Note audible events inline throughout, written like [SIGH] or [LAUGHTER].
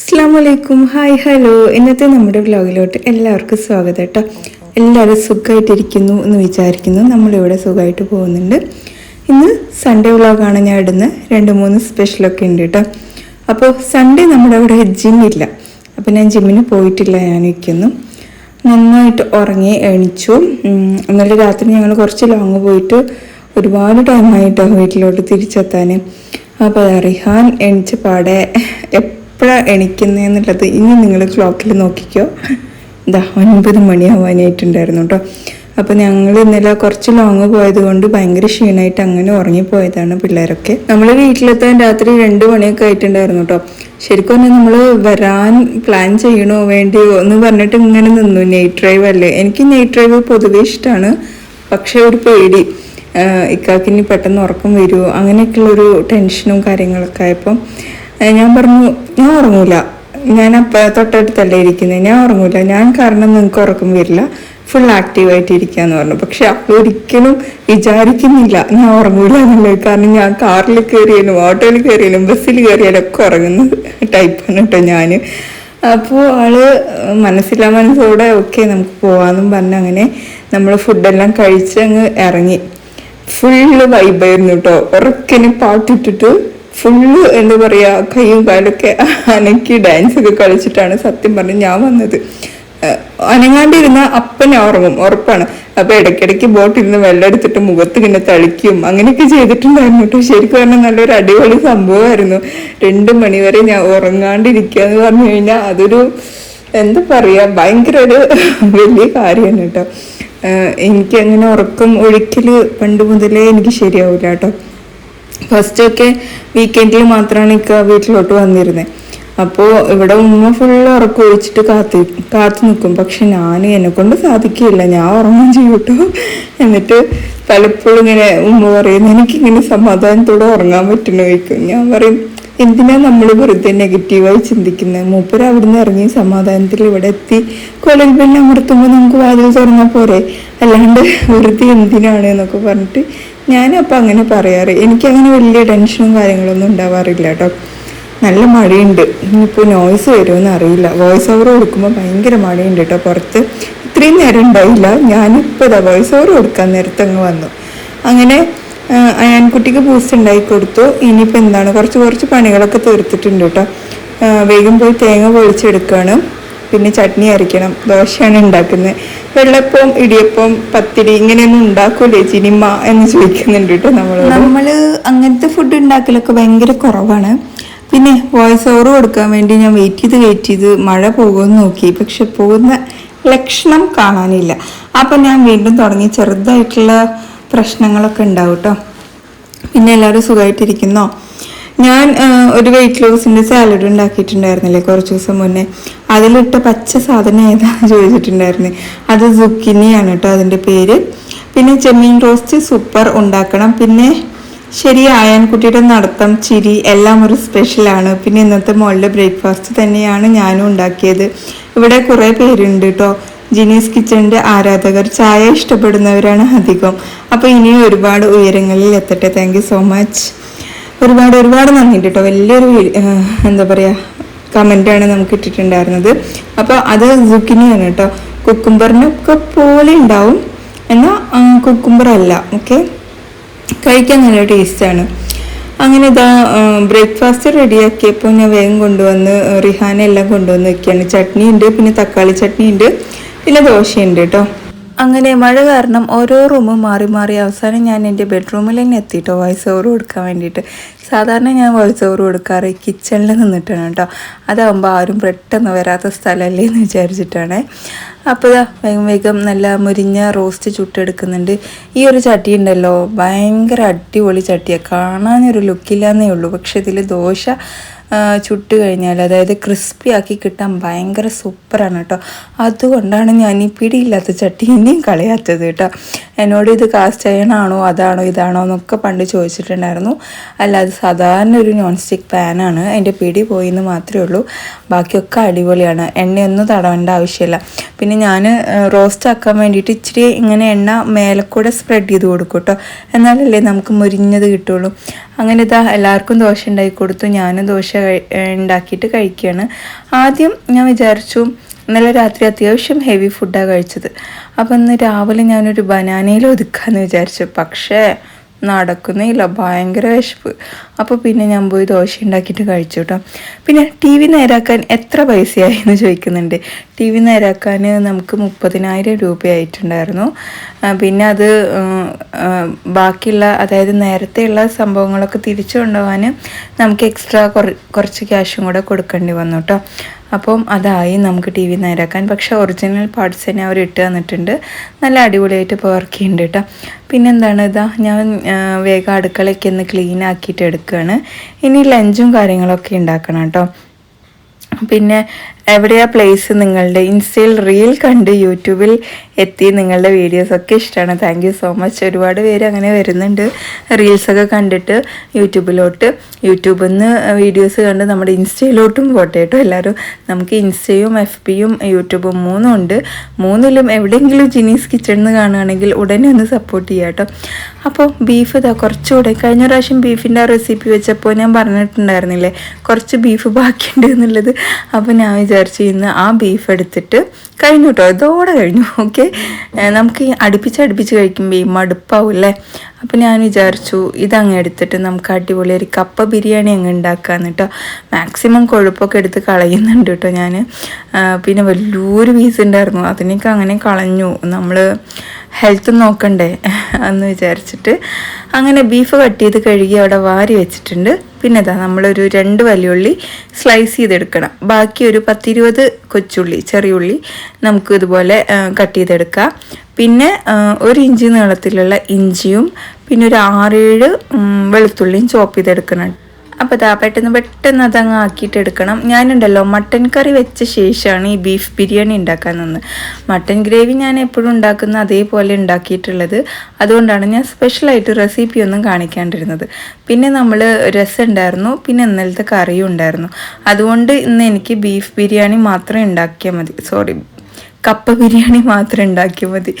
അസ്സാം വലൈക്കും hi hello. ഇന്നത്തെ നമ്മുടെ വ്ലോഗിലോട്ട് എല്ലാവർക്കും സ്വാഗതം കേട്ടോ. എല്ലാവരും സുഖമായിട്ടിരിക്കുന്നു എന്ന് വിചാരിക്കുന്നു. നമ്മളിവിടെ സുഖമായിട്ട് പോകുന്നുണ്ട്. ഇന്ന് സൺഡേ വ്ലോഗാണ് ഞാൻ ഇടുന്നത്. രണ്ട് മൂന്ന് സ്പെഷ്യലൊക്കെ ഉണ്ട് കേട്ടോ. അപ്പോൾ സൺഡേ നമ്മുടെ അവിടെ ജിമ്മില്ല അപ്പോൾ ഞാൻ ജിമ്മിന് പോയിട്ടില്ല ഞാൻ ഇരിക്കുന്നു. നന്നായിട്ട് ഉറങ്ങി എണിച്ചു. ഇന്നലെ രാത്രി ഞങ്ങൾ കുറച്ച് ലോങ് പോയിട്ട് ഒരുപാട് ടൈമായിട്ടോ വീട്ടിലോട്ട് തിരിച്ചെത്താൻ. അപ്പോൾ റിഹാൻ എണിച്ച പാടെ എപ്പോഴാണ് എണിക്കുന്നതെന്നുള്ളത് ഇനി നിങ്ങൾ ക്ലോക്കിൽ നോക്കിക്കോ. ഇതാ ഒൻപത് മണിയാവാനായിട്ടുണ്ടായിരുന്നു കേട്ടോ. അപ്പോൾ ഞങ്ങൾ ഇന്നലെ കുറച്ച് ലോങ് പോയത് കൊണ്ട് ഭയങ്കര ക്ഷീണമായിട്ട് അങ്ങനെ ഉറങ്ങിപ്പോയതാണ് പിള്ളേരൊക്കെ. നമ്മൾ വീട്ടിലെത്താൻ രാത്രി രണ്ട് മണിയൊക്കെ ആയിട്ടുണ്ടായിരുന്നു കേട്ടോ. ശരിക്കും പറഞ്ഞാൽ നമ്മൾ വരാൻ പ്ലാൻ ചെയ്യണോ വേണ്ടിയോ എന്ന് പറഞ്ഞിട്ട് ഇങ്ങനെ നിന്നു. നൈറ്റ് ഡ്രൈവ് അല്ലേ? എനിക്ക് നൈറ്റ് ഡ്രൈവ് പൊതുവേ ഇഷ്ടമാണ് പക്ഷേ ഒരു പേടി. ഇക്കാക്കിനി പെട്ടെന്ന് ഉറക്കം വരുമോ അങ്ങനെയൊക്കെയുള്ളൊരു ടെൻഷനും കാര്യങ്ങളൊക്കെ ആയപ്പം ഞാൻ പറഞ്ഞു ഞാൻ ഉറങ്ങൂല. ഞാൻ അപ്പം തൊട്ടടുത്തല്ലേ ഇരിക്കുന്നത് ഞാൻ ഉറങ്ങൂല. ഞാൻ കാരണം നിങ്ങൾക്ക് ഉറക്കം വരില്ല. ഫുൾ ആക്റ്റീവായിട്ട് ഇരിക്കാന്ന് പറഞ്ഞു. പക്ഷെ അപ്പോൾ ഒരിക്കലും വിചാരിക്കുന്നില്ല ഞാൻ ഉറങ്ങൂല എന്നുള്ളത്. കാരണം ഞാൻ കാറിൽ കയറിയാലും ഓട്ടോയിൽ കയറിയാലും ബസ്സിൽ കയറിയാലും ഒക്കെ ഉറങ്ങുന്ന ടൈപ്പാണ് കേട്ടോ ഞാൻ അപ്പോൾ ആൾ മനസ്സിലാ മനസ്സോടെ ഓക്കെ നമുക്ക് പോവാന്നും പറഞ്ഞ് അങ്ങനെ നമ്മൾ ഫുഡെല്ലാം കഴിച്ച് അങ്ങ് ഇറങ്ങി. ഫുള്ള് വൈബായിരുന്നു കേട്ടോ ഉറക്കിന് പാട്ടിട്ടിട്ട് ഫുള്ള് എന്താ പറയുക കൈയും കാലൊക്കെ അനക്കി ഡാൻസ് ഒക്കെ കളിച്ചിട്ടാണ് സത്യം പറഞ്ഞ് ഞാൻ വന്നത്. അനങ്ങാണ്ടിരുന്ന അപ്പനെ ഓർമ്മ ഉറപ്പാണ്. അപ്പൊ ഇടയ്ക്കിടയ്ക്ക് ബോട്ടിരുന്ന് വെള്ളം എടുത്തിട്ട് മുഖത്ത് ഇങ്ങനെ തളിക്കും അങ്ങനെയൊക്കെ ചെയ്തിട്ടുണ്ടായിരുന്നു കേട്ടോ. ശരിക്കും പറഞ്ഞാൽ നല്ലൊരു അടിപൊളി സംഭവമായിരുന്നു. രണ്ട് മണിവരെ ഞാൻ ഉറങ്ങാണ്ടിരിക്കുക എന്ന് പറഞ്ഞു കഴിഞ്ഞാൽ അതൊരു എന്താ പറയാ ഭയങ്കര ഒരു വലിയ കാര്യമാണ് കേട്ടോ. എനിക്ക് അങ്ങനെ ഉറക്കം ഒഴിക്കൽ പണ്ട് മുതലേ എനിക്ക് ശരിയാവില്ല കേട്ടോ. ഫസ്റ്റ് ഒക്കെ വീക്കെൻഡിൽ മാത്രമാണ് ഇക്ക വീട്ടിലോട്ട് വന്നിരുന്നത് അപ്പോൾ ഇവിടെ ഉമ്മ ഫുള്ള് ഉറക്കം ഒഴിച്ചിട്ട് കാത്ത് കാത്തു നിൽക്കും പക്ഷെ ഞാൻ എന്നെ കൊണ്ട് സാധിക്കില്ല ഞാൻ ഉറങ്ങാൻ ചെയ്യട്ടു എന്നിട്ട് പലപ്പോഴും ഇങ്ങനെ ഉമ്മ പറയും എനിക്കിങ്ങനെ സമാധാനത്തോടെ ഉറങ്ങാൻ പറ്റുന്ന? ചോദിക്കും. ഞാൻ പറയും എന്തിനാ നമ്മൾ വെറുതെ നെഗറ്റീവായി ചിന്തിക്കുന്നത് മൂപ്പര് അവിടുന്ന് ഇറങ്ങി സമാധാനത്തിൽ ഇവിടെ എത്തി. കൊലൽ ബെല്ല് അമർത്തുമ്പോൾ നമുക്ക് വാതിൽ തുറന്നാൽ പോരെ? അല്ലാണ്ട് വെറുതെ എന്തിനാണ്? എന്നൊക്കെ പറഞ്ഞിട്ട് ഞാനപ്പോൾ അങ്ങനെ പറയാറ്. എനിക്കങ്ങനെ വലിയ ടെൻഷനും കാര്യങ്ങളൊന്നും ഉണ്ടാവാറില്ല കേട്ടോ നല്ല മഴയുണ്ട്. ഇനിയിപ്പോൾ നോയ്സ് വരുമെന്ന് അറിയില്ല. വോയിസ് ഓവർ കൊടുക്കുമ്പോൾ ഭയങ്കര മഴയുണ്ട് കേട്ടോ പുറത്ത് ഇത്രയും നേരം ഉണ്ടായില്ല. ഞാനിപ്പോൾ ഇതാ വോയിസ് ഓവർ കൊടുക്കാൻ നേരത്തെ അങ്ങ് വന്നു. അങ്ങനെ അയാൻകുട്ടിക്ക് ബൂസ്റ്റ് ഉണ്ടാക്കി കൊടുത്തു. ഇനിയിപ്പോൾ എന്താണ്? കുറച്ച് കുറച്ച് പണികളൊക്കെ തീർത്തിട്ടുണ്ട് കേട്ടോ വേഗം പോയി തേങ്ങ പൊളിച്ചെടുക്കുകയാണ് പിന്നെ ചട്നി അരയ്ക്കണം ദോശയാണ് ഉണ്ടാക്കുന്നത്. വെള്ളപ്പം ഇടിയപ്പം പത്തിരി ഇങ്ങനെയൊന്നും ഉണ്ടാക്കൂലേ? ചിനിമ എന്ന് ചോദിക്കുന്നുണ്ട് കേട്ടോ നമ്മൾ നമ്മൾ അങ്ങനത്തെ ഫുഡ് ഉണ്ടാക്കലൊക്കെ ഭയങ്കര കുറവാണ്. പിന്നെ വോയിസ് ഓവർ കൊടുക്കാൻ വേണ്ടി ഞാൻ വെയിറ്റ് ചെയ്ത് വെയിറ്റ് ചെയ്ത് മഴ പോകുമെന്ന് നോക്കി. പക്ഷെ പോകുന്ന ലക്ഷണം കാണാനില്ല. അപ്പം ഞാൻ വീണ്ടും തുടങ്ങി. ചെറുതായിട്ടുള്ള പ്രശ്നങ്ങളൊക്കെ ഉണ്ടാവും കേട്ടോ. പിന്നെ എല്ലാവരും സുഖമായിട്ടിരിക്കുന്നോ? ഞാൻ ഒരു വെയിറ്റ് ലോസിന്റെ സാലഡ് ഉണ്ടാക്കിയിട്ടുണ്ടായിരുന്നില്ലേ കുറച്ച് ദിവസം മുന്നേ. അതിലിട്ട പച്ച സാധനം ഏതാണെന്ന് ചോദിച്ചിട്ടുണ്ടായിരുന്നു. അത് സുക്കിനിയാണ് കേട്ടോ അതിന്റെ പേര്. പിന്നെ ചെമ്മീൻ റോസ്റ്റ് സൂപ്പർ ഉണ്ടാക്കണം. പിന്നെ ശരി ആയാൻകുട്ടിയുടെ നടത്തം ചിരി എല്ലാം ഒരു സ്പെഷ്യലാണ് പിന്നെ ഇന്നത്തെ മോളുടെ ബ്രേക്ക്ഫാസ്റ്റ് തന്നെയാണ് ഞാനും ഉണ്ടാക്കിയത്. ഇവിടെ കുറേ പേരുണ്ട് കേട്ടോ ജിനീസ് കിച്ചണിന്റെ ആരാധകർ ചായ ഇഷ്ടപ്പെടുന്നവരാണ് അധികം. അപ്പോൾ ഇനിയും ഒരുപാട് ഉയരങ്ങളിൽ എത്തട്ടെ. താങ്ക് സോ മച്ച് ഒരുപാട് ഒരുപാട് നന്ദിയുണ്ട് കേട്ടോ വലിയൊരു എന്താ പറയുക കമന്റാണ് നമുക്ക് ഇട്ടിട്ടുണ്ടായിരുന്നത്. അപ്പോൾ അത് സുക്കിനിയാണ് കേട്ടോ കുക്കുംബറിനൊക്കെ പോലെ ഉണ്ടാവും. എന്നാൽ കുക്കുംബർ അല്ല ഓക്കെ? കഴിക്കാൻ നല്ല ടേസ്റ്റാണ്. അങ്ങനെ ഇതാ ബ്രേക്ക്ഫാസ്റ്റ് റെഡിയാക്കിയപ്പോൾ ഞാൻ വേഗം കൊണ്ടുവന്ന് റിഹാന എല്ലാം കൊണ്ടുവന്ന് വെക്കുകയാണ്. ചട്നി ഉണ്ട് പിന്നെ തക്കാളി ചട്നി ഉണ്ട് പിന്നെ ദോശയുണ്ട് കേട്ടോ അങ്ങനെ മഴ കാരണം ഓരോ റൂമും മാറി മാറി. അവസാനം ഞാൻ എന്റെ ബെഡ്റൂമിൽ തന്നെ എത്തിയിട്ടോ വോയിസ് ഓവർ കൊടുക്കാൻ വേണ്ടിയിട്ട്. സാധാരണ ഞാൻ വോയിസ് ഓവർ കൊടുക്കാറ് കിച്ചണിൽ നിന്നിട്ടാണ് കേട്ടോ. അതാകുമ്പോൾ ആരും പെട്ടെന്ന് വരാത്ത സ്ഥലമല്ലേ എന്ന് വിചാരിച്ചിട്ടാണ്. അപ്പോൾ ഇതാ വേഗം വേഗം നല്ല മുരിഞ്ഞ റോസ്റ്റ് ചുട്ടെടുക്കുന്നുണ്ട്. ഈ ഒരു ചട്ടി ഉണ്ടല്ലോ ഭയങ്കര അടിപൊളി ചട്ടിയാണ് കാണാനൊരു ലുക്കില്ലാന്നേ ഉള്ളൂ. പക്ഷേ ഇതിൽ ദോശ ചുട്ട് കഴിഞ്ഞാൽ അതായത് ക്രിസ്പി ആക്കി കിട്ടാൻ ഭയങ്കര സൂപ്പറാണ് കേട്ടോ. അതുകൊണ്ടാണ് ഞാൻ ഈ പിടിയില്ലാത്ത ചട്ടി ഇനിയും കളയാത്തത് കേട്ടോ. എന്നോട് ഇത് കാസ്റ്റ് അയണാണോ അതാണോ ഇതാണോ എന്നൊക്കെ പണ്ട് ചോദിച്ചിട്ടുണ്ടായിരുന്നു. അല്ലാതെ സാധാരണ ഒരു നോൺ സ്റ്റിക്ക് പാനാണ് അതിന്റെ പിടി പോയി എന്ന് മാത്രമേ ഉള്ളൂ. ബാക്കിയൊക്കെ അടിപൊളിയാണ്. എണ്ണയൊന്നും തടവേണ്ട ആവശ്യമില്ല. പിന്നെ ഞാൻ റോസ്റ്റ് ആക്കാൻ വേണ്ടിയിട്ട് ഇച്ചിരി ഇങ്ങനെ എണ്ണ മേലെ കൂടെ സ്പ്രെഡ് ചെയ്ത് കൊടുക്കും കേട്ടോ. എന്നാലല്ലേ നമുക്ക് മുരിഞ്ഞത് കിട്ടുള്ളൂ. അങ്ങനെ ഇതാ എല്ലാവർക്കും ദോശ ഉണ്ടാക്കി കൊടുത്തു. ഞാനും ദോശ ഉണ്ടാക്കിയിട്ട് കഴിക്കുകയാണ് ആദ്യം ഞാൻ വിചാരിച്ചു ഇന്നലെ രാത്രി അത്യാവശ്യം ഹെവി ഫുഡാണ് കഴിച്ചത്. അപ്പം ഇന്ന് രാവിലെ ഞാനൊരു ബനാനയിൽ ഒതുക്കാന്ന് വിചാരിച്ചു. പക്ഷേ നടക്കുന്നില്ല ഭയങ്കര വിശപ്പ്. അപ്പോൾ പിന്നെ ഞാൻ പോയി ദോശ ഉണ്ടാക്കിയിട്ട് കഴിച്ചു കേട്ടോ പിന്നെ ടി വി നേരാക്കാൻ എത്ര പൈസയായി എന്ന് ചോദിക്കുന്നുണ്ട്. ടി വി നേരാക്കാൻ നമുക്ക് മുപ്പതിനായിരം രൂപയായിട്ടുണ്ടായിരുന്നു. പിന്നെ അത് ബാക്കിയുള്ള അതായത് നേരത്തെയുള്ള സംഭവങ്ങളൊക്കെ തിരിച്ചു കൊണ്ടുപോകാൻ നമുക്ക് എക്സ്ട്രാ കുറച്ച് ക്യാഷും കൂടെ കൊടുക്കേണ്ടി വന്നു കേട്ടോ അപ്പം അതായി നമുക്ക് ടി വി നേരാക്കാൻ പക്ഷേ ഒറിജിനൽ പാർട്സ് തന്നെ അവർ ഇട്ട് തന്നിട്ടുണ്ട്. നല്ല അടിപൊളിയായിട്ട് ഇപ്പോൾ വർക്ക് ചെയ്യുന്നുണ്ട് കേട്ടോ പിന്നെന്താണ് ഇതാ ഞാൻ വേഗം അടുക്കളയൊക്കെ ഒന്ന് ക്ലീൻ ആക്കിയിട്ട് എടുക്കുകയാണ് ഇനി ലഞ്ചും കാര്യങ്ങളൊക്കെ ഉണ്ടാക്കണം കേട്ടോ പിന്നെ എവിടെയാ പ്ലേസ് നിങ്ങളുടെ ഇൻസ്റ്റയിൽ റീൽ കണ്ട് യൂട്യൂബിൽ എത്തി നിങ്ങളുടെ വീഡിയോസ് ഒക്കെ ഇഷ്ടമാണ്. താങ്ക് യു സോ മച്ച് ഒരുപാട് പേര് അങ്ങനെ വരുന്നുണ്ട്. റീൽസൊക്കെ കണ്ടിട്ട് യൂട്യൂബിലോട്ട്. യൂട്യൂബിൽ നിന്ന് വീഡിയോസ് കണ്ട് നമ്മുടെ ഇൻസ്റ്റയിലോട്ടും പോട്ടെ കേട്ടോ എല്ലാവരും. നമുക്ക് ഇൻസ്റ്റയും എഫ് പിയും യൂട്യൂബും മൂന്നും ഉണ്ട്. മൂന്നിലും എവിടെയെങ്കിലും ജിനീസ് കിച്ചൺ എന്ന് കാണുകയാണെങ്കിൽ ഉടനെ ഒന്ന് സപ്പോർട്ട് ചെയ്യാം കേട്ടോ. അപ്പോൾ ബീഫ് ഇതാ കുറച്ചുകൂടെ കഴിഞ്ഞ പ്രാവശ്യം ബീഫിന്റെ റെസിപ്പി വെച്ചപ്പോൾ ഞാൻ പറഞ്ഞിട്ടുണ്ടായിരുന്നില്ലേ? കുറച്ച് ബീഫ് ബാക്കിയുണ്ട് എന്നുള്ളത്. അപ്പോൾ ഞാൻ വിചാരിച്ചു ഇന്ന് ആ ബീഫ് എടുത്തിട്ട് കഴിഞ്ഞു കേട്ടോ ഇതോടെ കഴിഞ്ഞു. ഓക്കെ നമുക്ക് അടുപ്പിച്ച് അടുപ്പിച്ച് കഴിക്കുമ്പോൾ ഈ മടുപ്പാവും അല്ലേ അപ്പോൾ ഞാൻ വിചാരിച്ചു ഇതങ്ങ് എടുത്തിട്ട് നമുക്ക് അടിപൊളി ഒരു കപ്പ ബിരിയാണി അങ്ങ് ഉണ്ടാക്കാന്ന് കേട്ടോ മാക്സിമം കൊഴുപ്പൊക്കെ എടുത്ത് കളയുന്നുണ്ട് കേട്ടോ ഞാൻ പിന്നെ വലിയൊരു പീസ് ഉണ്ടായിരുന്നു. അതിനൊക്കെ അങ്ങനെ കളഞ്ഞു. നമ്മൾ ഹെൽത്ത് നോക്കണ്ടേ എന്ന് വിചാരിച്ചിട്ട് അങ്ങനെ ബീഫ് കട്ട് ചെയ്ത് കഴുകി അവിടെ വാരി വെച്ചിട്ടുണ്ട്. പിന്നെ ഇതാ നമ്മളൊരു രണ്ട് വലിയുള്ളി സ്ലൈസ് ചെയ്തെടുക്കണം. ബാക്കി ഒരു പത്തിരുപത് കൊച്ചുള്ളി ചെറിയുള്ളി നമുക്ക് ഇതുപോലെ കട്ട് ചെയ്തെടുക്കാം. പിന്നെ ഒരു ഇഞ്ചി നീളത്തിലുള്ള ഇഞ്ചിയും പിന്നെ ഒരു ആറേഴ് വെളുത്തുള്ളിയും ചോപ്പ് ചെയ്തെടുക്കണം. അപ്പോൾ ഇതാ പെട്ടെന്ന് പെട്ടെന്ന് അതങ്ങ് ആക്കിയിട്ട് എടുക്കണം. ഞാനുണ്ടല്ലോ മട്ടൻ കറി വെച്ച ശേഷമാണ് ഈ ബീഫ് ബിരിയാണി ഉണ്ടാക്കാൻ നിന്ന് മട്ടൻ ഗ്രേവി ഞാൻ എപ്പോഴും ഉണ്ടാക്കുന്ന അതേപോലെ ഉണ്ടാക്കിയിട്ടുള്ളത്. അതുകൊണ്ടാണ് ഞാൻ സ്പെഷ്യലായിട്ട് റെസിപ്പി ഒന്നും കാണിക്കാണ്ടിരുന്നത്. പിന്നെ നമ്മൾ രസം ഉണ്ടായിരുന്നു പിന്നെ ഇന്നലത്തെ കറിയും ഉണ്ടായിരുന്നു. അതുകൊണ്ട് ഇന്ന് എനിക്ക് ബീഫ് ബിരിയാണി മാത്രമേ ഉണ്ടാക്കിയാൽ മതി. സോറി കപ്പ ബിരിയാണി മാത്രം ഉണ്ടാക്കിയാൽ മതി.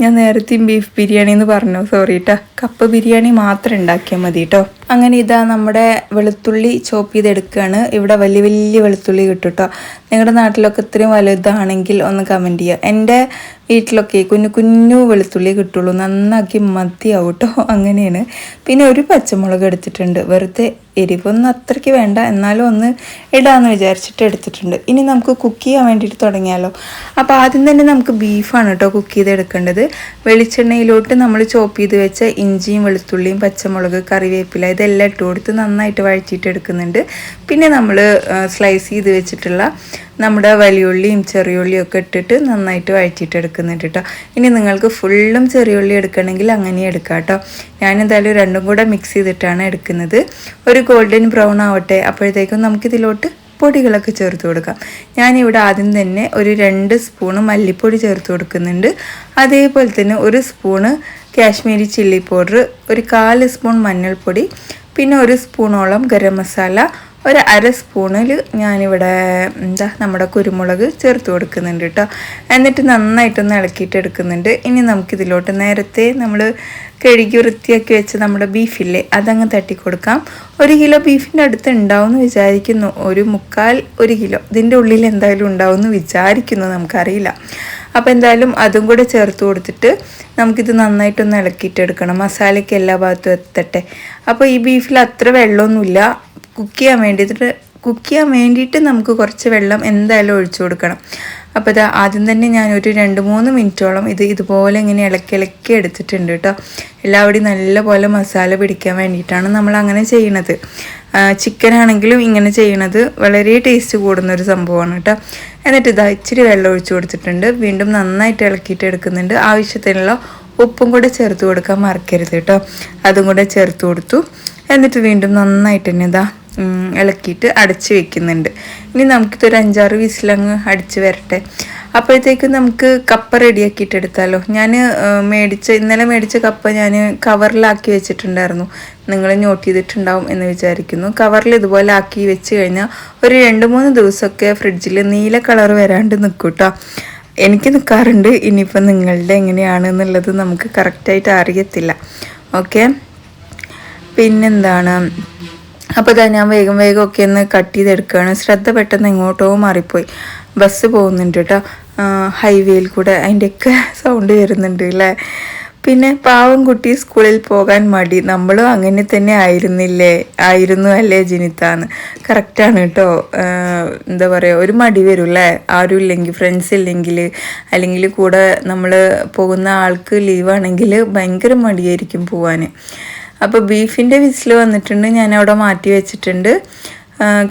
ഞാൻ നേരത്തെയും ബീഫ് ബിരിയാണി എന്ന് പറഞ്ഞു? സോറി കേട്ടോ കപ്പ ബിരിയാണി മാത്രം ഉണ്ടാക്കിയാൽ മതി കേട്ടോ അങ്ങനെ ഇതാ നമ്മുടെ വെളുത്തുള്ളി ചോപ്പ് ചെയ്തെടുക്കുകയാണ് ഇവിടെ വലിയ വലിയ വെളുത്തുള്ളി കിട്ടും കേട്ടോ നിങ്ങളുടെ നാട്ടിലൊക്കെ ഇത്രയും വലുതാണെങ്കിൽ ഒന്ന് കമന്റ് ചെയ്യുക എന്റെ വീട്ടിലൊക്കെ കുഞ്ഞു കുഞ്ഞു വെളുത്തുള്ളി കിട്ടുള്ളൂ. നന്നാക്കി മതിയാവും കേട്ടോ [LAUGHS] അങ്ങനെയാണ്. പിന്നെ ഒരു പച്ചമുളക് എടുത്തിട്ടുണ്ട്. വെറുതെ എരിവൊന്നും അത്രയ്ക്ക് വേണ്ട. എന്നാലും ഒന്ന് ഇടാമെന്ന് വിചാരിച്ചിട്ട് എടുത്തിട്ടുണ്ട്. ഇനി നമുക്ക് കുക്ക് ചെയ്യാൻ വേണ്ടിയിട്ട് തുടങ്ങിയാലോ. അപ്പോൾ ആദ്യം തന്നെ നമുക്ക് ബീഫാണ് കേട്ടോ കുക്ക് ചെയ്തെടുക്കേണ്ടത്. വെളിച്ചെണ്ണയിലോട്ട് നമ്മൾ ചോപ്പ് ചെയ്ത് വെച്ച ഇഞ്ചിയും വെളുത്തുള്ളിയും പച്ചമുളക് കറിവേപ്പില ഇതെല്ലാം ഇട്ട് കൊടുത്ത് നന്നായിട്ട് വഴറ്റിയിട്ട് എടുക്കുന്നുണ്ട്. പിന്നെ നമ്മൾ സ്ലൈസ് ചെയ്ത് വെച്ചിട്ടുള്ള നമ്മുടെ വലിയുള്ളിയും ചെറിയുള്ളിയും ഒക്കെ ഇട്ടിട്ട് നന്നായിട്ട് വഴറ്റിയിട്ട് എടുക്കുന്നുണ്ട് കേട്ടോ. ഇനി നിങ്ങൾക്ക് ഫുള്ളും ചെറിയുള്ളി എടുക്കണമെങ്കിൽ അങ്ങനെ എടുക്കാം കേട്ടോ. ഞാനെന്തായാലും രണ്ടും കൂടെ മിക്സ് ചെയ്തിട്ടാണ് എടുക്കുന്നത്. ഒരു ഗോൾഡൻ ബ്രൗൺ ആവട്ടെ അപ്പോഴത്തേക്കും നമുക്കിതിലോട്ട് പൊടികളൊക്കെ ചേർത്ത് കൊടുക്കാം. ഞാനിവിടെ ആദ്യം തന്നെ ഒരു രണ്ട് സ്പൂണ് മല്ലിപ്പൊടി ചേർത്ത് കൊടുക്കുന്നുണ്ട്. അതേപോലെ തന്നെ ഒരു സ്പൂണ് കാശ്മീരി ചില്ലി പൗഡർ ഒരു കാൽ സ്പൂൺ മഞ്ഞൾപ്പൊടി പിന്നെ ഒരു സ്പൂണോളം ഗരം മസാല ഒരു അര സ്പൂണിൽ ഞാനിവിടെ എന്താ നമ്മുടെ കുരുമുളക് ചേർത്ത് കൊടുക്കുന്നുണ്ട് കേട്ടോ എന്നിട്ട് നന്നായിട്ടൊന്ന് ഇളക്കിയിട്ട് എടുക്കുന്നുണ്ട്. ഇനി നമുക്കിതിലോട്ട് നേരത്തെ നമ്മൾ കഴുകി വൃത്തിയാക്കി വെച്ച നമ്മുടെ ബീഫില്ലേ അതങ്ങ് തട്ടി കൊടുക്കാം ഒരു കിലോ ബീഫിന്റെ അടുത്ത് ഉണ്ടാവും എന്ന് വിചാരിക്കുന്നു. ഒരു മുക്കാൽ ഒരു കിലോ. ഇതിന്റെ ഉള്ളിൽ എന്തായാലും ഉണ്ടാവും എന്ന് വിചാരിക്കുന്നു. നമുക്കറിയില്ല. അപ്പോൾ എന്തായാലും അതും കൂടെ ചേർത്ത് കൊടുത്തിട്ട് നമുക്കിത് നന്നായിട്ടൊന്ന് ഇളക്കിയിട്ടെടുക്കണം. മസാലയ്ക്ക് എല്ലാ ഭാഗത്തും എത്തട്ടെ. അപ്പോൾ ഈ ബീഫിൽ അത്ര വെള്ളമൊന്നുമില്ല. കുക്ക് ചെയ്യാൻ വേണ്ടിയിട്ട് കുക്ക് ചെയ്യാൻ വേണ്ടിയിട്ട് നമുക്ക് കുറച്ച് വെള്ളം എന്തായാലും ഒഴിച്ചു കൊടുക്കണം. അപ്പോൾ ഇത് ആദ്യം തന്നെ ഞാനൊരു രണ്ട് മൂന്ന് മിനിറ്റോളം ഇത് ഇതുപോലെ ഇങ്ങനെ ഇളക്കി ഇളക്കി എടുത്തിട്ടുണ്ട് കേട്ടോ. എല്ലാവരുടെയും നല്ലപോലെ മസാല പിടിക്കാൻ വേണ്ടിയിട്ടാണ് നമ്മൾ അങ്ങനെ ചെയ്യണത്. ചിക്കൻ ആണെങ്കിലും ഇങ്ങനെ ചെയ്യണത് വളരെ ടേസ്റ്റ് കൂടുന്ന ഒരു സംഭവമാണ് കേട്ടോ. എന്നിട്ട് ഇതാ ഇച്ചിരി വെള്ളം ഒഴിച്ചു കൊടുത്തിട്ടുണ്ട്. വീണ്ടും നന്നായിട്ട് ഇളക്കിയിട്ട് എടുക്കുന്നുണ്ട്. ആവശ്യത്തിനുള്ള ഉപ്പും കൂടെ ചേർത്ത് കൊടുക്കാൻ മറക്കരുത് കേട്ടോ. അതും കൂടെ ചേർത്ത് കൊടുത്തു. എന്നിട്ട് വീണ്ടും നന്നായിട്ട് തന്നെ ഇതാ ഇളക്കിയിട്ട് അടച്ച് വെക്കുന്നുണ്ട്. ഇനി നമുക്കിതൊരു അഞ്ചാറ് വിസിലങ്ങ് അടിച്ച് വരട്ടെ. അപ്പോഴത്തേക്കും നമുക്ക് കപ്പ റെഡിയാക്കിയിട്ട് എടുത്താലോ? ഞാൻ മേടിച്ച ഇന്നലെ മേടിച്ച കപ്പ ഞാൻ കവറിലാക്കി വെച്ചിട്ടുണ്ടായിരുന്നു. നിങ്ങൾ നോട്ട് ചെയ്തിട്ടുണ്ടാവും എന്ന് വിചാരിക്കുന്നു. കവറിൽ ഇതുപോലെ ആക്കി വെച്ച് കഴിഞ്ഞാൽ ഒരു രണ്ട് മൂന്ന് ദിവസമൊക്കെ ഫ്രിഡ്ജിൽ നീല കളർ വരാണ്ട് നിൽക്കും കേട്ടോ എനിക്ക് നിൽക്കാറുണ്ട് ഇനിയിപ്പോൾ നിങ്ങളുടെ എങ്ങനെയാണ് എന്നുള്ളത് നമുക്ക് കറക്റ്റായിട്ട് അറിയത്തില്ല. ഓക്കെ പിന്നെന്താണ്? അപ്പോൾ ഇതാ ഞാൻ വേഗം വേഗം ഒക്കെ ഒന്ന് കട്ട് ചെയ്തെടുക്കുകയാണ്. ശ്രദ്ധ പെട്ടെന്ന് എങ്ങോട്ടോ മാറിപ്പോയി. ബസ് പോകുന്നുണ്ട് കേട്ടോ ഹൈവേയിൽ കൂടെ അതിന്റെയൊക്കെ സൗണ്ട് വരുന്നുണ്ട് അല്ലേ പിന്നെ പാവം കുട്ടി സ്കൂളിൽ പോകാൻ മടി. നമ്മളും അങ്ങനെ തന്നെ ആയിരുന്നില്ലേ? ആയിരുന്നു അല്ലേ ജിനിത്താന്ന്? കറക്റ്റാണ് കേട്ടോ എന്താ പറയുക ഒരു മടി വരും അല്ലേ ആരും ഇല്ലെങ്കിൽ ഫ്രണ്ട്സ് ഇല്ലെങ്കിൽ അല്ലെങ്കിൽ കൂടെ നമ്മൾ പോകുന്ന ആൾക്ക് ലീവാണെങ്കിൽ ഭയങ്കര മടിയായിരിക്കും പോവാൻ അപ്പോൾ ബീഫിന്റെ വിസിൽ വന്നിട്ടുണ്ട് ഞാൻ അവിടെ മാറ്റി വെച്ചിട്ടുണ്ട്.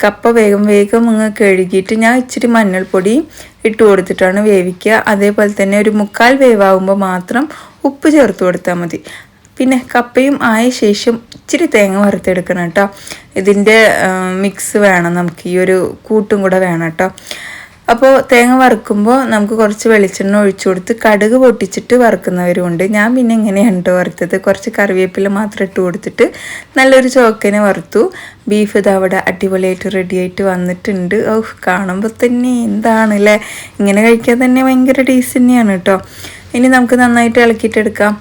കപ്പ വേഗം വേഗം അങ്ങ് കഴുകിയിട്ട് ഞാൻ ഇച്ചിരി മഞ്ഞൾപ്പൊടി ഇട്ട് കൊടുത്തിട്ടാണ് വേവിക്കുക. അതേപോലെ തന്നെ ഒരു മുക്കാൽ വേവാകുമ്പോൾ മാത്രം ഉപ്പ് ചേർത്ത് കൊടുത്താൽ മതി. പിന്നെ കപ്പയും ആയ ശേഷം ഇച്ചിരി തേങ്ങ വറുത്തെടുക്കണം കേട്ടോ. ഇതിന്റെ മിക്സ് വേണം നമുക്ക്. ഈ ഒരു കൂട്ടും കൂടെ വേണം കേട്ടോ. അപ്പോൾ തേങ്ങ വറുക്കുമ്പോൾ നമുക്ക് കുറച്ച് വെളിച്ചെണ്ണ ഒഴിച്ചു കൊടുത്ത് കടുക് പൊട്ടിച്ചിട്ട് വറുക്കുന്നവരുമുണ്ട് ഞാൻ പിന്നെ എങ്ങനെയാണ് കേട്ടോ വറുത്തത്. കുറച്ച് കറിവേപ്പില മാത്രം ഇട്ട് കൊടുത്തിട്ട് നല്ലൊരു ചോക്കനെ വറുത്തു. ബീഫ് ഇത് അവിടെ അടിപൊളിയായിട്ട് റെഡിയായിട്ട് വന്നിട്ടുണ്ട്. ഓഹ് കാണുമ്പോൾ തന്നെ എന്താണല്ലേ? ഇങ്ങനെ കഴിക്കാൻ തന്നെ ഭയങ്കര ടേസ്റ്റ് തന്നെയാണ് കേട്ടോ ഇനി നമുക്ക് നന്നായിട്ട് ഇളക്കിയിട്ടെടുക്കാം.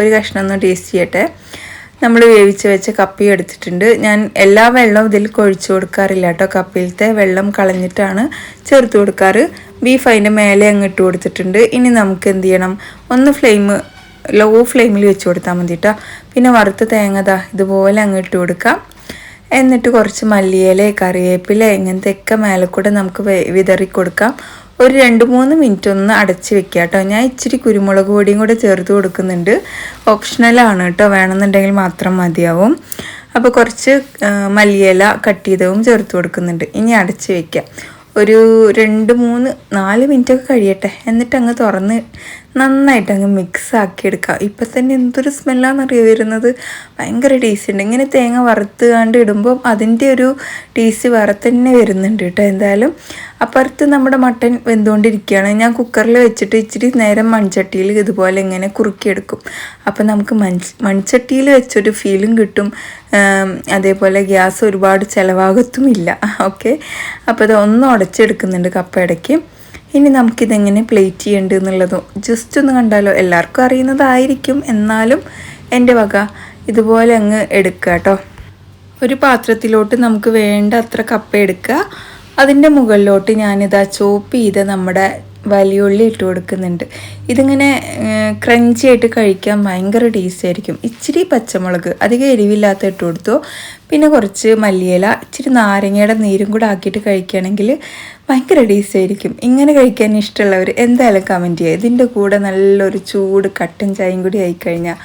ഒരു കഷ്ണം ഒന്ന് ടേസ്റ്റ് ചെയ്യട്ടെ. നമ്മൾ വേവിച്ച് വെച്ച കപ്പി എടുത്തിട്ടുണ്ട്. ഞാൻ എല്ലാ വെള്ളവും ഇതിൽ കൊഴിച്ചു കൊടുക്കാറില്ല കേട്ടോ. കപ്പിയിലത്തെ വെള്ളം കളഞ്ഞിട്ടാണ് ചേർത്ത് കൊടുക്കാറ്. ബീഫ് അതിന്റെ മേലെ അങ്ങ് ഇട്ട് കൊടുത്തിട്ടുണ്ട്. ഇനി നമുക്ക് എന്ത് ചെയ്യണം? ഒന്ന് ഫ്ലെയിം ലോ ഫ്ലെയിമിൽ വെച്ച് കൊടുത്താൽ മതി കേട്ടോ. പിന്നെ വറുത്ത തേങ്ങതാ ഇതുപോലെ അങ്ങ് ഇട്ട് കൊടുക്കാം. എന്നിട്ട് കുറച്ച് മല്ലിയില കറിവേപ്പില ഇങ്ങനത്തെ ഒക്കെ മേലെ കൂടെ നമുക്ക് വിതറി കൊടുക്കാം ഒരു രണ്ട് മൂന്ന് മിനിറ്റ് ഒന്ന് അടച്ച് വെക്കുക കേട്ടോ. ഞാൻ ഇച്ചിരി കുരുമുളക് പൊടിയും കൂടെ ചേർത്ത് കൊടുക്കുന്നുണ്ട്. ഓപ്ഷണലാണ് കേട്ടോ. വേണമെന്നുണ്ടെങ്കിൽ മാത്രം മതിയാവും. അപ്പോൾ കുറച്ച് മല്ലിയില കട്ട് ചെയ്തതും ചേർത്ത് കൊടുക്കുന്നുണ്ട്. ഇനി അടച്ച് വെക്കുക. ഒരു രണ്ട് മൂന്ന് നാല് മിനിറ്റൊക്കെ കഴിയട്ടെ. എന്നിട്ട് അങ്ങ് തുറന്ന് നന്നായിട്ട് അങ്ങ് മിക്സ് ആക്കി എടുക്കാം ഇപ്പം തന്നെ എന്തൊരു സ്മെല്ലാണെന്നറിയോ വരുന്നത്? ഭയങ്കര ടേസ്റ്റ് ഉണ്ട്. ഇങ്ങനെ തേങ്ങ വറുത്ത് കണ്ട് ഇടുമ്പം അതിന്റെ ഒരു ടേസ്റ്റ് വേറെ തന്നെ വരുന്നുണ്ട് കേട്ടോ എന്തായാലും. അപ്പുറത്ത് നമ്മുടെ മട്ടൻ വെന്തുകൊണ്ടിരിക്കുകയാണ്. ഞാൻ കുക്കറിൽ വെച്ചിട്ട് ഇച്ചിരി നേരം മൺചട്ടിയിൽ ഇതുപോലെ ഇങ്ങനെ കുറുക്കിയെടുക്കും. അപ്പം നമുക്ക് മൺ മൺചട്ടിയിൽ വെച്ചൊരു ഫീലും കിട്ടും. അതേപോലെ ഗ്യാസ് ഒരുപാട് ചിലവാകത്തുമില്ല. ഓക്കെ [LAUGHS] അപ്പോൾ അത് ഒന്ന് ഉടച്ചെടുക്കുന്നുണ്ട് കപ്പയിടയ്ക്ക് ഇനി നമുക്കിതെങ്ങനെ പ്ലേറ്റ് ചെയ്യേണ്ടത് എന്നുള്ളതും ജസ്റ്റ് ഒന്ന് കണ്ടാലോ? എല്ലാവർക്കും അറിയുന്നതായിരിക്കും. എന്നാലും എന്റെ വക ഇതുപോലെ അങ്ങ് എടുക്കുക കേട്ടോ. ഒരു പാത്രത്തിലോട്ട് നമുക്ക് വേണ്ട അത്ര കപ്പ എടുക്കുക. അതിന്റെ മുകളിലോട്ട് ഞാനിതാ ചോപ്പ് ചെയ്ത് നമ്മുടെ വലിയുള്ളി ഇട്ട് കൊടുക്കുന്നുണ്ട്. ഇതിങ്ങനെ ക്രഞ്ചി ആയിട്ട് കഴിക്കാൻ ഭയങ്കര ടേസ്റ്റ് ആയിരിക്കും. ഇച്ചിരി പച്ചമുളക് അധികം എരിവില്ലാത്ത ഇട്ട് കൊടുത്തു. പിന്നെ കുറച്ച് മല്ലിയില ഇച്ചിരി നാരങ്ങയുടെ നീരും കൂടെ ആക്കിയിട്ട് കഴിക്കുകയാണെങ്കിൽ ഭയങ്കര ടേസ്റ്റ് ആയിരിക്കും. ഇങ്ങനെ കഴിക്കാൻ ഇഷ്ടമുള്ളവർ എന്തായാലും കമന്റ് ചെയ്യുക. ഇതിന്റെ കൂടെ നല്ലൊരു ചൂട് കട്ടൻ ചായയും കൂടി ആയിക്കഴിഞ്ഞാൽ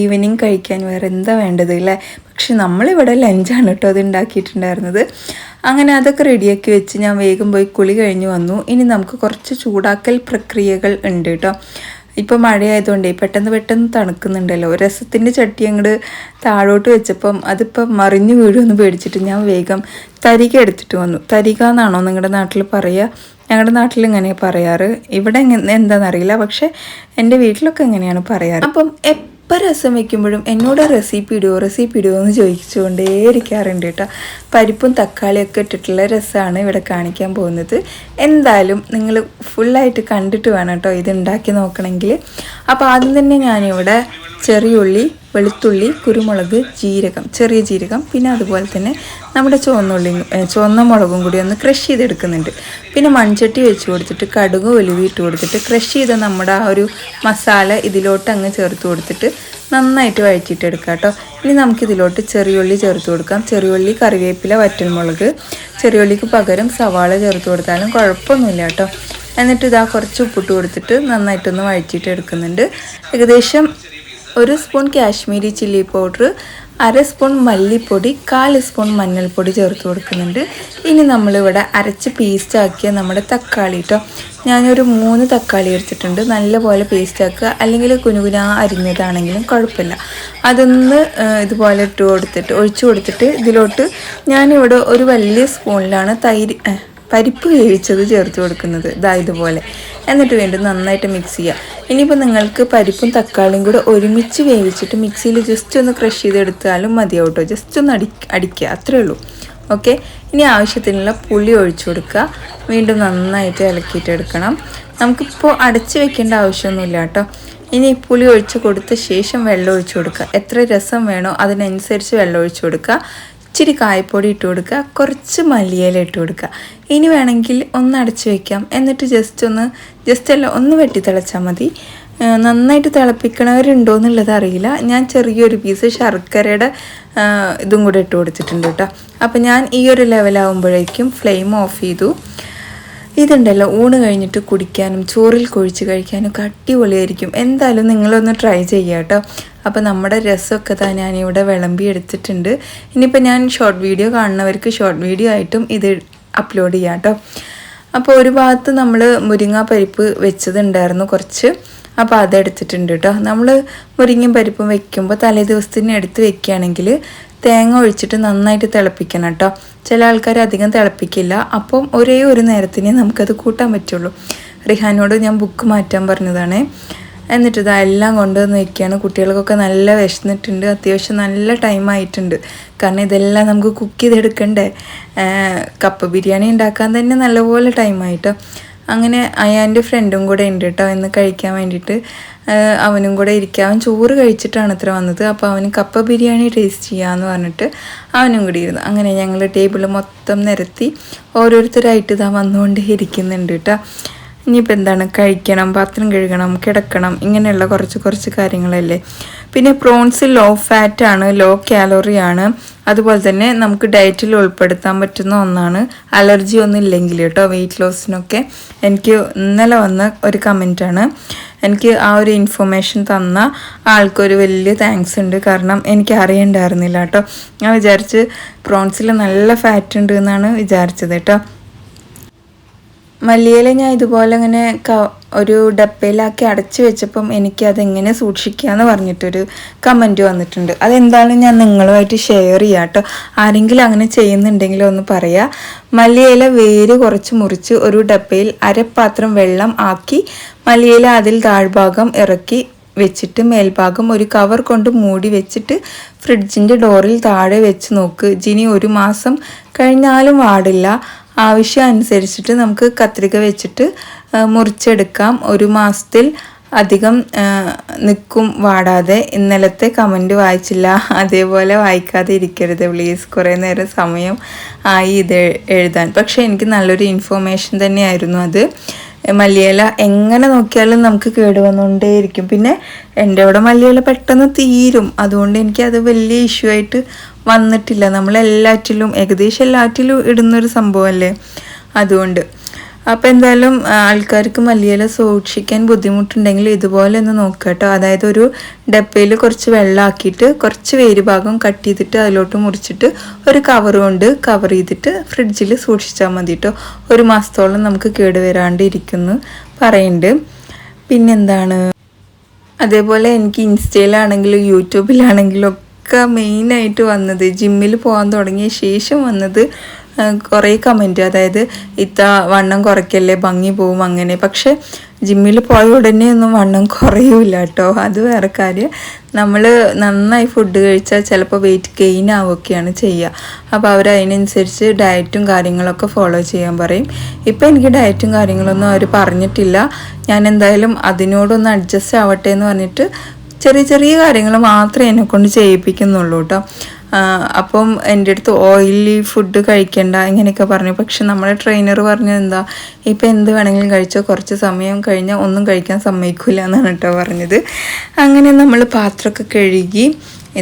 ഈവനിങ് കഴിക്കാൻ വേറെ എന്താ വേണ്ടത് അല്ലേ? പക്ഷെ നമ്മളിവിടെ ലഞ്ചാണ് കേട്ടോ അത് ഉണ്ടാക്കിയിട്ടുണ്ടായിരുന്നത്. അങ്ങനെ അതൊക്കെ റെഡിയാക്കി വെച്ച് ഞാൻ വേഗം പോയി കുളി കഴിഞ്ഞ് വന്നു. ഇനി നമുക്ക് കുറച്ച് ചൂടാക്കൽ പ്രക്രിയകൾ ഉണ്ട് കേട്ടോ. ഇപ്പോൾ മഴയായതുകൊണ്ടേ പെട്ടെന്ന് പെട്ടെന്ന് തണുക്കുന്നുണ്ടല്ലോ. രസത്തിന്റെ ചട്ടി അങ്ങോട്ട് താഴോട്ട് വെച്ചപ്പം അതിപ്പം മറിഞ്ഞു വീഴുമെന്ന് പേടിച്ചിട്ട് ഞാൻ വേഗം തരിക എടുത്തിട്ട് വന്നു. തരിക എന്നാണോ നിങ്ങളുടെ നാട്ടിൽ പറയുക ഞങ്ങളുടെ നാട്ടിൽ ഇങ്ങനെയാണ് പറയാറ്. ഇവിടെ എന്താണെന്നറിയില്ല പക്ഷേ എന്റെ വീട്ടിലൊക്കെ എങ്ങനെയാണ് പറയാറ്? അപ്പം എപ്പോൾ രസം വെക്കുമ്പോഴും എന്നോട് റെസിപ്പി ഇടുമോ റെസിപ്പി ഇടുമോ എന്ന് ചോദിച്ചുകൊണ്ടേ ഇരിക്കാറുണ്ട് കേട്ടോ. പരിപ്പും തക്കാളിയൊക്കെ ഇട്ടിട്ടുള്ള രസമാണ് ഇവിടെ കാണിക്കാൻ പോകുന്നത്. എന്തായാലും നിങ്ങൾ ഫുള്ളായിട്ട് കണ്ടിട്ട് വേണം കേട്ടോ ഇത് ഉണ്ടാക്കി നോക്കണമെങ്കിൽ. അപ്പോൾ ആദ്യം തന്നെ ഞാനിവിടെ ചെറിയുള്ളി വെളുത്തുള്ളി കുരുമുളക് ജീരകം ചെറിയ ജീരകം പിന്നെ അതുപോലെ തന്നെ നമ്മുടെ ചുവന്നുള്ളി ചുവന്ന മുളകും കൂടി ഒന്ന് ക്രഷ് ചെയ്തെടുക്കുന്നുണ്ട്. പിന്നെ മൺചട്ടി വെച്ച് കൊടുത്തിട്ട് കടുക് ഒലിവി ഇട്ട് കൊടുത്തിട്ട് ക്രഷ് ചെയ്ത നമ്മുടെ ആ ഒരു മസാല ഇതിലോട്ട് അങ്ങ് ചേർത്ത് കൊടുത്തിട്ട് നന്നായിട്ട് വഴറ്റിയിട്ടെടുക്കുക കേട്ടോ. ഇനി നമുക്കിതിലോട്ട് ചെറിയുള്ളി ചേർത്ത് കൊടുക്കാം. ചെറിയുള്ളി കറിവേപ്പില വറ്റൽമുളക് ചെറിയുള്ളിക്ക് പകരം സവാള ചേർത്ത് കൊടുത്താലും കുഴപ്പമൊന്നുമില്ല കേട്ടോ. എന്നിട്ട് ഇതാ കുറച്ച് ഉപ്പിട്ട് കൊടുത്തിട്ട് നന്നായിട്ടൊന്ന് വഴറ്റിയിട്ട് എടുക്കുന്നുണ്ട് ഏകദേശം ഒരു സ്പൂൺ കാശ്മീരി ചില്ലി പൗഡർ അര സ്പൂൺ മല്ലിപ്പൊടി കാൽ സ്പൂൺ മഞ്ഞൾപ്പൊടി ചേർത്ത് കൊടുക്കുന്നുണ്ട്. ഇനി നമ്മളിവിടെ അരച്ച് പേസ്റ്റാക്കിയ നമ്മുടെ തക്കാളി കേട്ടോ ഞാനൊരു മൂന്ന് തക്കാളി എടുത്തിട്ടുണ്ട്. നല്ലപോലെ പേസ്റ്റാക്കുക അല്ലെങ്കിൽ കുനുകുന അരിഞ്ഞതാണെങ്കിലും കുഴപ്പമില്ല. അതൊന്ന് ഇതുപോലെ ഇട്ട് കൊടുത്തിട്ട് ഒഴിച്ചു കൊടുത്തിട്ട് ഇതിലോട്ട് ഞാനിവിടെ ഒരു വലിയ സ്പൂണിലാണ് തൈര് പരിപ്പ് വേവിച്ചത് ചേർത്ത് കൊടുക്കുന്നത്. ഇതാ ഇതുപോലെ. എന്നിട്ട് വീണ്ടും നന്നായിട്ട് മിക്സ് ചെയ്യുക ഇനിയിപ്പോൾ നിങ്ങൾക്ക് പരിപ്പും തക്കാളിയും കൂടെ ഒരുമിച്ച് വേവിച്ചിട്ട് മിക്സിയിൽ ജസ്റ്റ് ഒന്ന് ക്രഷ് ചെയ്തെടുത്താലും മതിയാവും കേട്ടോ. ജസ്റ്റ് ഒന്ന് അടി അടിക്കുക. അത്രേ ഉള്ളൂ. ഓക്കെ ഇനി ആവശ്യത്തിനുള്ള പുളി ഒഴിച്ചു കൊടുക്കുക. വീണ്ടും നന്നായിട്ട് ഇളക്കിയിട്ട് എടുക്കണം. നമുക്കിപ്പോൾ അടച്ച് വെക്കേണ്ട ആവശ്യമൊന്നുമില്ല കേട്ടോ. ഇനി പുളി ഒഴിച്ച് കൊടുത്ത ശേഷം വെള്ളം ഒഴിച്ചു കൊടുക്കുക. എത്ര രസം വേണോ അതിനനുസരിച്ച് വെള്ളം ഒഴിച്ചു കൊടുക്കുക. ഇച്ചിരി കായപ്പൊടി ഇട്ട് കൊടുക്കുക കുറച്ച് മല്ലിയില ഇട്ട് കൊടുക്കുക. ഇനി വേണമെങ്കിൽ ഒന്ന് അടച്ച് വെക്കാം. എന്നിട്ട് ജസ്റ്റ് ഒന്ന് ജസ്റ്റ് അല്ല ഒന്ന് വെട്ടി തിളച്ചാൽ മതി. നന്നായിട്ട് തിളപ്പിക്കണവരുണ്ടോ എന്നുള്ളത് അറിയില്ല. ഞാൻ ചെറിയൊരു പീസ് ശർക്കരയുടെ ഇതും കൂടെ ഇട്ട് കൊടുത്തിട്ടുണ്ട് കേട്ടോ. അപ്പോൾ ഞാൻ ഈ ഒരു ലെവലാകുമ്പോഴേക്കും ഫ്ലെയിം ഓഫ് ചെയ്തു. ഇതുണ്ടല്ലോ ഊണ് കഴിഞ്ഞിട്ട് കുടിക്കാനും ചോറിൽ കൊഴിച്ച് കഴിക്കാനും ഒക്കെ അടിപൊളിയായിരിക്കും. എന്തായാലും നിങ്ങളൊന്ന് ട്രൈ ചെയ്യുക കേട്ടോ അപ്പോൾ നമ്മുടെ രസമൊക്കെ തന്നെ ഞാനിവിടെ വിളമ്പി എടുത്തിട്ടുണ്ട്. ഇനിയിപ്പോൾ ഞാൻ ഷോർട്ട് വീഡിയോ കാണുന്നവർക്ക് ഷോർട്ട് വീഡിയോ ആയിട്ടും ഇത് അപ്ലോഡ് ചെയ്യാം കേട്ടോ അപ്പോൾ ഒരു ഭാഗത്ത് നമ്മൾ മുരിങ്ങ പരിപ്പ് വെച്ചതുണ്ടായിരുന്നു കുറച്ച്. അപ്പോൾ അതെടുത്തിട്ടുണ്ട് കേട്ടോ നമ്മൾ മുരിങ്ങയും പരിപ്പും വെക്കുമ്പോൾ തലേ ദിവസത്തിന് എടുത്ത് വെക്കുകയാണെങ്കിൽ തേങ്ങ ഒഴിച്ചിട്ട് നന്നായിട്ട് തിളപ്പിക്കണം കേട്ടോ. ചില ആൾക്കാർ അധികം തിളപ്പിക്കില്ല. അപ്പം ഒരേ ഒരു നേരത്തിന് നമുക്കത് കൂട്ടാൻ പറ്റുള്ളൂ. റിഹാനോട് ഞാൻ ബുക്ക് മാറ്റാൻ പറഞ്ഞതാണ്. എന്നിട്ട് ഇതാ എല്ലാം കൊണ്ടുവന്ന് വയ്ക്കുകയാണ് കുട്ടികൾക്കൊക്കെ നല്ല വിശന്നിട്ടുണ്ട്. അത്യാവശ്യം നല്ല ടൈം ആയിട്ടുണ്ട്. കാരണം ഇതെല്ലാം നമുക്ക് കുക്ക് ചെയ്തെടുക്കണ്ടേ? കപ്പ ബിരിയാണി ഉണ്ടാക്കാൻ തന്നെ നല്ലപോലെ ടൈം ആയിട്ടോ അങ്ങനെ അയാന്റെ ഫ്രണ്ടും കൂടെ ഉണ്ട് കേട്ടോ. ഇന്ന് കഴിക്കാൻ വേണ്ടിയിട്ട്. അവനും കൂടെ ഇരിക്കുക. അവൻ ചോറ് കഴിച്ചിട്ടാണ് ഇത്ര വന്നത്. അപ്പോൾ അവന് കപ്പ ബിരിയാണി ടേസ്റ്റ് ചെയ്യാമെന്ന് പറഞ്ഞിട്ട് അവനും കൂടി ഇരുന്നു. അങ്ങനെ ഞങ്ങൾ ടേബിൾ മൊത്തം നിരത്തി ഓരോരുത്തരായിട്ട് ഇതാ വന്നുകൊണ്ട് ഇരിക്കുന്നുണ്ട് കേട്ടോ ഇനിയിപ്പോൾ എന്താണ്? കഴിക്കണം പാത്രം കഴുകണം കിടക്കണം ഇങ്ങനെയുള്ള കുറച്ച് കുറച്ച് കാര്യങ്ങളല്ലേ. പിന്നെ പ്രോൺസ് ലോ ഫാറ്റ് ആണ് ലോ കാലോറി ആണ്. അതുപോലെ തന്നെ നമുക്ക് ഡയറ്റിൽ ഉൾപ്പെടുത്താൻ പറ്റുന്ന ഒന്നാണ് അലർജി ഒന്നും ഇല്ലെങ്കിൽ കേട്ടോ വെയിറ്റ് ലോസിനൊക്കെ എനിക്ക് ഇന്നലെ വന്ന ഒരു കമന്റാണ് എനിക്ക് ആ ഒരു ഇൻഫർമേഷൻ തന്ന ആൾക്കൊരു വലിയ താങ്ക്സ് ഉണ്ട്. കാരണം എനിക്ക് അറിയണ്ടായിരുന്നില്ല കേട്ടോ. ഞാൻ വിചാരിച്ച് പ്രോൺസിൽ നല്ല ഫാറ്റ് ഉണ്ട് എന്നാണ് വിചാരിച്ചത് കേട്ടോ. മല്ലിയില ഞാൻ ഇതുപോലെ ഇങ്ങനെ ഒരു ഡപ്പയിലാക്കി അടച്ചു വെച്ചപ്പം എനിക്ക് അതെങ്ങനെ സൂക്ഷിക്കുക സൂക്ഷിക്കാന്ന് പറഞ്ഞിട്ടൊരു കമന്റ് വന്നിട്ടുണ്ട്. അതെന്തായാലും ഞാൻ നിങ്ങളുമായിട്ട് ഷെയർ ചെയ്യാം കേട്ടോ ആരെങ്കിലും അങ്ങനെ ചെയ്യുന്നുണ്ടെങ്കിൽ ഒന്ന് പറയാം. മല്ലിയില വേര് കുറച്ച് മുറിച്ച് ഒരു ഡപ്പയിൽ അരപ്പാത്രം വെള്ളം ആക്കി മല്ലിയില അതിൽ താഴ്ഭാഗം ഇറക്കി വെച്ചിട്ട് മേൽഭാഗം ഒരു കവർ കൊണ്ട് മൂടി വെച്ചിട്ട് ഫ്രിഡ്ജിന്റെ ഡോറിൽ താഴെ വെച്ച് നോക്ക്. ജിനി ഒരു മാസം കഴിഞ്ഞാലും വാടില്ല. ആവശ്യം അനുസരിച്ചിട്ട് നമുക്ക് കത്രിക വെച്ചിട്ട് മുറിച്ചെടുക്കാം. ഒരു മാസത്തിൽ അധികം നിൽക്കും വാടാതെ. ഇന്നലത്തെ കമന്റ് വായിച്ചില്ല. അതേപോലെ വായിക്കാതെ ഇരിക്കരുത് പ്ലീസ്. കുറേ നേരം സമയം ആയി ഇത് എഴുതാൻ. പക്ഷേ എനിക്ക് നല്ലൊരു ഇൻഫോർമേഷൻ തന്നെയായിരുന്നു അത്. മല്ലിയില എങ്ങനെ നോക്കിയാലും നമുക്ക് കേടുവന്നുകൊണ്ടേയിരിക്കും പിന്നെ എന്റെ അവിടെ മല്ലിയില പെട്ടെന്ന് തീരും. അതുകൊണ്ട് എനിക്കത് വലിയ ഇഷ്യൂ ആയിട്ട് വന്നിട്ടില്ല. നമ്മൾ എല്ലാറ്റിലും ഏകദേശം എല്ലാറ്റിലും ഇടുന്നൊരു സംഭവമല്ലേ? അതുകൊണ്ട്. അപ്പോൾ എന്തായാലും ആൾക്കാർക്ക് മല്ലിയില സൂക്ഷിക്കാൻ ബുദ്ധിമുട്ടുണ്ടെങ്കിൽ ഇതുപോലെ ഒന്ന് നോക്കുക കേട്ടോ. അതായത് ഒരു ഡപ്പയിൽ കുറച്ച് വെള്ളമാക്കിയിട്ട് കുറച്ച് വേര് ഭാഗം കട്ട് ചെയ്തിട്ട് അതിലോട്ട് മുറിച്ചിട്ട് ഒരു കവർ കൊണ്ട് കവർ ചെയ്തിട്ട് ഫ്രിഡ്ജിൽ സൂക്ഷിച്ചാൽ മതി കേട്ടോ. ഒരു മാസത്തോളം നമുക്ക് കേടുവരാണ്ട് ഇരിക്കുന്നു പറയുന്നുണ്ട്. പിന്നെന്താണ്? അതേപോലെ എനിക്ക് ഇൻസ്റ്റയിലാണെങ്കിലും യൂട്യൂബിലാണെങ്കിലും ഒക്കെ മെയിനായിട്ട് വന്നത് ജിമ്മിൽ പോകാൻ തുടങ്ങിയ ശേഷം വന്നത് കുറേ കമന്റ് അതായത് ഇത്ത വണ്ണം കുറയ്ക്കല്ലേ ഭംഗി പോവും അങ്ങനെ. പക്ഷെ ജിമ്മിൽ പോയ ഉടനെ ഒന്നും വണ്ണം കുറയൂല കേട്ടോ അത് വേറെ കാര്യം. നമ്മൾ നന്നായി ഫുഡ് കഴിച്ചാൽ ചിലപ്പോൾ വെയിറ്റ് ഗെയിൻ ആവുകയാണ് ചെയ്യുക അപ്പോൾ അവർ അതിനനുസരിച്ച് ഡയറ്റും കാര്യങ്ങളൊക്കെ ഫോളോ ചെയ്യാൻ പറയും. ഇപ്പോൾ എനിക്ക് ഡയറ്റും കാര്യങ്ങളൊന്നും അവർ പറഞ്ഞിട്ടില്ല. ഞാൻ എന്തായാലും അതിനോടൊന്ന് അഡ്ജസ്റ്റ് ആവട്ടെ എന്ന് പറഞ്ഞിട്ട് ചെറിയ ചെറിയ കാര്യങ്ങൾ മാത്രമേ എന്നെ കൊണ്ട് ചെയ്യിപ്പിക്കുന്നുള്ളൂ കേട്ടോ അപ്പം എന്റെ അടുത്ത് ഓയിലി ഫുഡ് കഴിക്കണ്ട ഇങ്ങനെയൊക്കെ പറഞ്ഞു. പക്ഷെ നമ്മുടെ ട്രെയിനർ പറഞ്ഞത് എന്താ ഇപ്പം എന്ത് വേണമെങ്കിലും കഴിച്ചോ കുറച്ച് സമയം കഴിഞ്ഞാൽ ഒന്നും കഴിക്കാൻ സമ്മതിക്കില്ല എന്നാണ് കേട്ടോ പറഞ്ഞത്. അങ്ങനെ നമ്മൾ പാത്രമൊക്കെ കഴുകി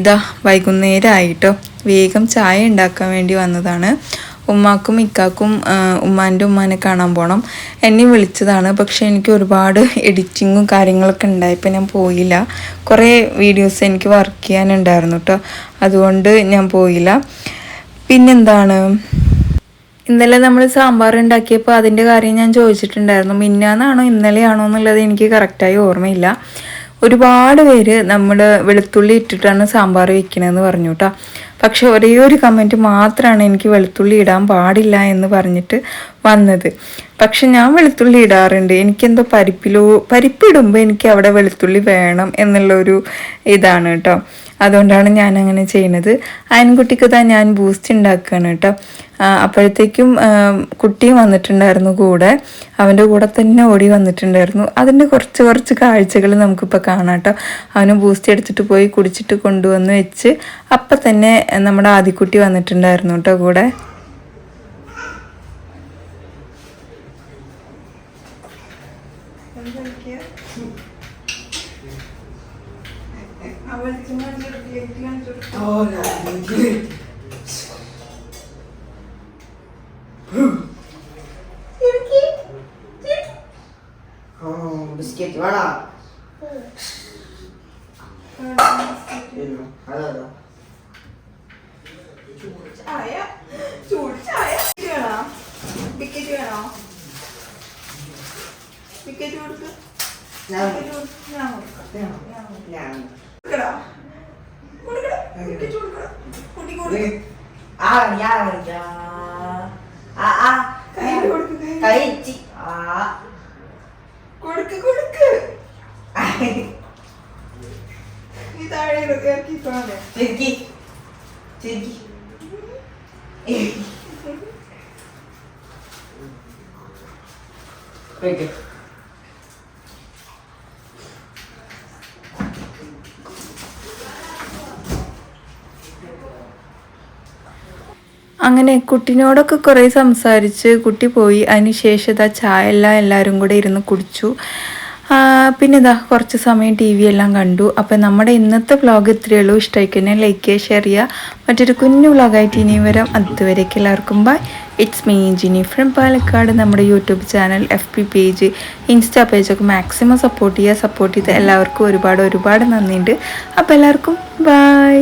ഇതാ വൈകുന്നേരം ആയിട്ടോ വേഗം ചായ ഉണ്ടാക്കാൻ വേണ്ടി വന്നതാണ്. ഉമ്മാക്കും ഇക്കാക്കും ഉമ്മാന്റെ ഉമ്മാനെ കാണാൻ പോകണം എന്നെ വിളിച്ചതാണ്. പക്ഷേ എനിക്ക് ഒരുപാട് [LAUGHS] എഡിറ്റിങ്ങും കാര്യങ്ങളൊക്കെ ഉണ്ടായപ്പോൾ ഞാൻ പോയില്ല. കുറേ വീഡിയോസ് എനിക്ക് വർക്ക് ചെയ്യാനുണ്ടായിരുന്നു കേട്ടോ അതുകൊണ്ട് ഞാൻ പോയില്ല. പിന്നെന്താണ്? ഇന്നലെ നമ്മൾ സാമ്പാർ ഉണ്ടാക്കിയപ്പോൾ അതിന്റെ കാര്യം ഞാൻ ചോദിച്ചിട്ടുണ്ടായിരുന്നു. മിന്നാന്നാണോ ഇന്നലെയാണോ എന്നുള്ളത് എനിക്ക് കറക്റ്റായി ഓർമ്മയില്ല. ഒരുപാട് പേര് നമ്മൾ വെളുത്തുള്ളി ഇട്ടിട്ടാണ് സാമ്പാർ വെക്കണമെന്ന് പറഞ്ഞു കേട്ടോ പക്ഷെ ഒരേ ഒരു കമന്റ് മാത്രമാണ് എനിക്ക് വെളുത്തുള്ളി ഇടാൻ പാടില്ല എന്ന് പറഞ്ഞിട്ട് വന്നത്. പക്ഷെ ഞാൻ വെളുത്തുള്ളി ഇടാറുണ്ട്. എനിക്കെന്തോ പരിപ്പിലോ പരിപ്പിടുമ്പോൾ എനിക്ക് അവിടെ വെളുത്തുള്ളി വേണം എന്നുള്ളൊരു ഇതാണ് കേട്ടോ. അതുകൊണ്ടാണ് ഞാൻ അങ്ങനെ ചെയ്യുന്നത് ആൺകുട്ടിക്ക് താ ഞാൻ ബൂസ്റ്റ് ഉണ്ടാക്കുകയാണ് കേട്ടോ അപ്പോഴത്തേക്കും കുട്ടിയും വന്നിട്ടുണ്ടായിരുന്നു കൂടെ. അവന്റെ കൂടെ തന്നെ ഓടി വന്നിട്ടുണ്ടായിരുന്നു. അതിന്റെ കുറച്ച് കുറച്ച് കാഴ്ചകൾ നമുക്കിപ്പോൾ കാണാം കേട്ടോ അവന് ബൂസ്റ്റ് എടുത്തിട്ട് പോയി കുടിച്ചിട്ട് കൊണ്ടുവന്ന് വെച്ച് അപ്പം തന്നെ നമ്മുടെ ആദിക്കുട്ടി വന്നിട്ടുണ്ടായിരുന്നു കേട്ടോ കൂടെ. ബിസ്ക്കറ്റ് വേണോ? അതെ ചായ. ചൂട് ചായ വേണോ? ബിക്കറ്റ് വേണോ? ബിക്കറ്റ് കൊടുക്ക്. ഞാൻ കൊടുക്ക്. ഞാൻ കൊടുക്കാം. ഞാൻ കൊടുക്ക്. ആ ഞാൻ കഴിക്കാം. ആ ആ. കഴിച്ച് ആ. കൊടുക്ക് കൊടുക്ക്. [LAUGHS] നീ താഴെ ഇറക്കി ചിരിക്കി. ചിരിക്കി. കഴിക്ക് അങ്ങനെ കുട്ടിനോടൊക്കെ കുറേ സംസാരിച്ച് കുട്ടി പോയി. അതിന് ശേഷം ഇതാ ചായ എല്ലാം എല്ലാവരും കൂടെ ഇരുന്ന് കുടിച്ചു. പിന്നെ ഇതാ കുറച്ച് സമയം ടി വി എല്ലാം കണ്ടു. അപ്പം നമ്മുടെ ഇന്നത്തെ വ്ളോഗ് ഇത്രയേ ഉള്ളൂ. ഇഷ്ടമായിക്കന്നെ ലൈക്ക് ചെയ്യുക ഷെയർ ചെയ്യുക. മറ്റൊരു കുഞ്ഞു വ്ളോഗായിട്ട് ഇനിയും വരാം. അതുവരേക്ക് എല്ലാവർക്കും bye it's me Jini from Palakkad. നമ്മുടെ YouTube channel F P page insta പേജൊക്കെ maximum support ചെയ്യുക. സപ്പോർട്ട് ചെയ്ത് എല്ലാവർക്കും ഒരുപാട് ഒരുപാട് നന്ദിയുണ്ട്. അപ്പോൾ എല്ലാവർക്കും ബൈ